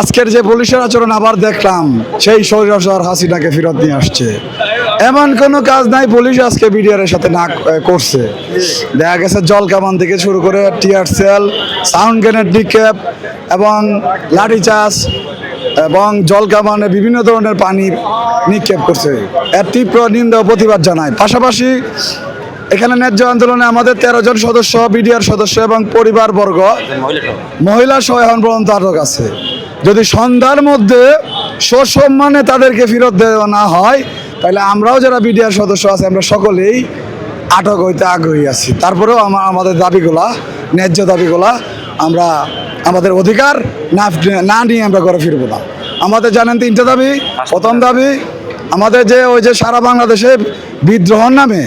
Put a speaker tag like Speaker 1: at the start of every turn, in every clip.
Speaker 1: আজকের যে পুলিশের আচরণ আবার দেখলাম, সেই সৈরাসার হাসিনাকে ফেরত নিয়ে আসছে। এমন কোনো কাজ নাই, পুলিশ আজকে বিডিআর এর সাথে না করছে। দেখা গেছে জল কামান থেকে শুরু করে টিয়ার সেল, সাউন্ড গ্রেনেড নিক্ষেপ এবং লাঠি চাষ এবং জল কামানে বিভিন্ন ধরনের পানি নিক্ষেপ করছে। এর তীব্র নিন্দা প্রতিবাদ জানায়। পাশাপাশি এখানে ন্যায্য আন্দোলনে আমাদের তেরো জন সদস্য, বিডিআর সদস্য এবং পরিবারবর্গ, মহিলা সহ এখন পর্যন্ত আটক আছে। যদি সন্ধ্যার মধ্যে সসম্মানে তাদেরকে ফেরত দেওয়া না হয়, তাহলে আমরাও যারা বিডিআর সদস্য আছে, আমরা সকলেই আটক হইতে আগ্রহী আছি। তারপরেও আমাদের দাবিগুলা, ন্যায্য দাবিগুলা আমরা আমাদের অধিকার না না নিয়ে আমরা ঘরে ফিরবো না। আমাদের জানেন তিনটা দাবি। প্রথম দাবি, আমাদের যে ওই যে সারা বাংলাদেশে বিদ্রোহর নামে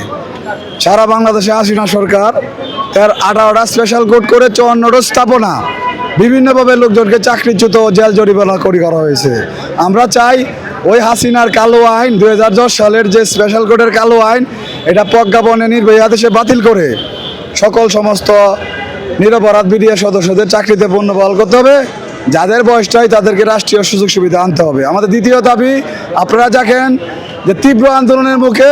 Speaker 1: সারা বাংলাদেশে হাসিনা সরকার, তার আঠারোটা স্পেশাল কোর্ট করে চুয়ান্নটা স্থাপনা বিভিন্নভাবে লোকজনকে চাকরিচ্যুত জেল জরিমানা করি করা হয়েছে। আমরা চাই ওই হাসিনার কালো আইন, দুই হাজার দশ সালের যে স্পেশাল কোর্টের কালো আইন, এটা প্রজ্ঞাপনে নির্বাহী আদেশে বাতিল করে সকল সমস্ত নিরপরাধ বিডিআর সদস্যদের চাকরিতে পূর্ণ বহাল করতে হবে। যাদের বয়সটাই তাদেরকে রাষ্ট্রীয় সুযোগ সুবিধা আনতে হবে। আমাদের দ্বিতীয় দাবি, আপনারা দেখেন যে তীব্র আন্দোলনের মুখে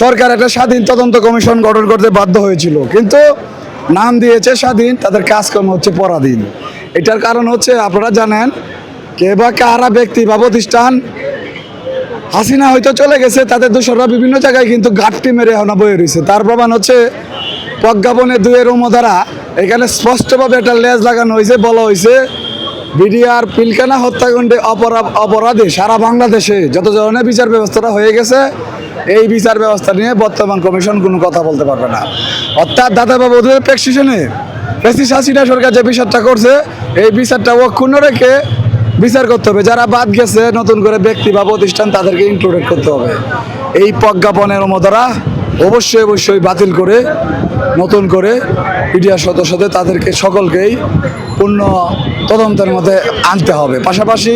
Speaker 1: সরকার একটা স্বাধীন তদন্ত কমিশন গঠন করতে বাধ্য হয়েছিল। কিন্তু নাম দিয়েছে স্বাধীন, তাদের কাজকর্ম হচ্ছে পরাধীন। এটার কারণ হচ্ছে আপনারা জানেন, কে বা কারা ব্যক্তি বা প্রতিষ্ঠান, হাসিনা হয়তো চলে গেছে, তাদের দোষররা বিভিন্ন জায়গায় কিন্তু ঘাটতি মেরে এখন বয়ে রয়েছে। তার প্রমাণ হচ্ছে প্রজ্ঞাপনে দুয়ের দ্বারা এখানে স্পষ্টভাবে একটা লেজ লাগানো হয়েছে, বলা হয়েছে, বিডিআর পিলখানা হত্যাকাণ্ডে অপরাধ, অপরাধে সারা বাংলাদেশে যত ধরনের বিচার ব্যবস্থাটা হয়ে গেছে, এই বিচার ব্যবস্থা নিয়ে বর্তমান কমিশন কোনো কথা বলতে পারবে না। অর্থাৎ দাদাবাবু, ওদের প্রেসক্রিপশনে হাসিনা সরকার যে বিচারটা করছে, এই বিচারটা অক্ষুণ্ণ রেখে বিচার করতে হবে। যারা বাদ গেছে, নতুন করে ব্যক্তি বা প্রতিষ্ঠান তাদেরকে ইনক্লুডেড করতে হবে। এই প্রজ্ঞাপনের দ্বারা অবশ্যই অবশ্যই বাতিল করে, নতুন করে পিডিআর সদস্যদের তাদেরকে সকলকেই পূর্ণ তদন্তের মধ্যে আনতে হবে। পাশাপাশি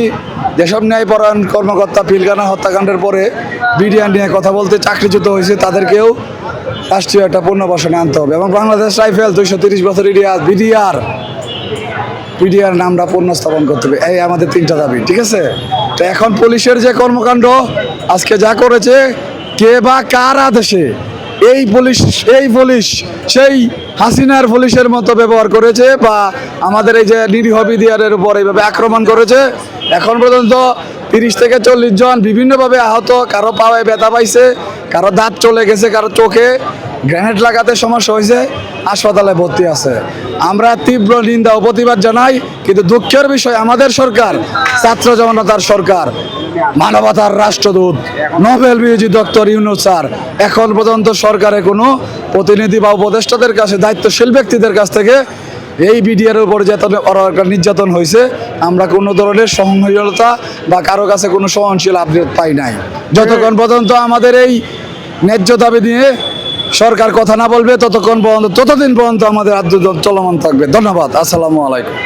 Speaker 1: যেসব ন্যায়পরায়ণ কর্মকর্তা পিলখানা হত্যাকাণ্ডের পরে বিডিআর নিয়ে কথা বলতে চাকরিচ্যুত হয়েছে, তাদেরকেও রাষ্ট্রীয় একটা পুনর্বাসনে আনতে হবে এবং বাংলাদেশ রাইফেল দুইশো তিরিশ বছর ইতিহাস, বিডিআর। পিডিআর নামটা পুনঃস্থাপন করতে হবে। এই আমাদের তিনটা দাবি, ঠিক আছে? তো এখন পুলিশের যে কর্মকাণ্ড, আজকে যা করেছে, কে বা কার আদেশে এই পুলিশ এই পুলিশ, সেই হাসিনার পুলিশের মতো ব্যবহার করেছে বা আমাদের এই যে নিরীহ বিডিআরের উপর এইভাবে আক্রমণ করেছে, এখন পর্যন্ত তিরিশ থেকে চল্লিশ জন বিভিন্নভাবে আহত, কারও পাওয়ায় ব্যথা পাইছে, কারও দাঁত চলে গেছে কারও চোখে গ্রেনেড লাগাতে সমস্যা হয়েছে, হাসপাতালে ভর্তি আছে। আমরা তীব্র নিন্দা ও প্রতিবাদ জানাই, কিন্তু দুঃখের বিষয় আমাদের সরকার, ছাত্র জনতার সরকার, মানবতার রাষ্ট্রদূত, নোবেল বিরোধী ডক্টর ইউনুস স্যার, এখন পর্যন্ত সরকারে কোনো প্রতিনিধি বা উপদেষ্টাদের কাছে, দায়িত্বশীল ব্যক্তিদের কাছ থেকে এই বিডিআর উপর যেত নির্যাতন হয়েছে, আমরা কোনো ধরনের সহনশীলতা বা কারও কাছে কোনো সহনশীল আপডেট পাই নাই। যতক্ষণ পর্যন্ত আমাদের এই ন্যায্য দাবি নিয়ে সরকার কথা না বলবে ততক্ষণ পর্যন্ত ততদিন পর্যন্ত আমাদের আন্দোলন চলমান থাকবে। ধন্যবাদ। আসসালামু আলাইকুম।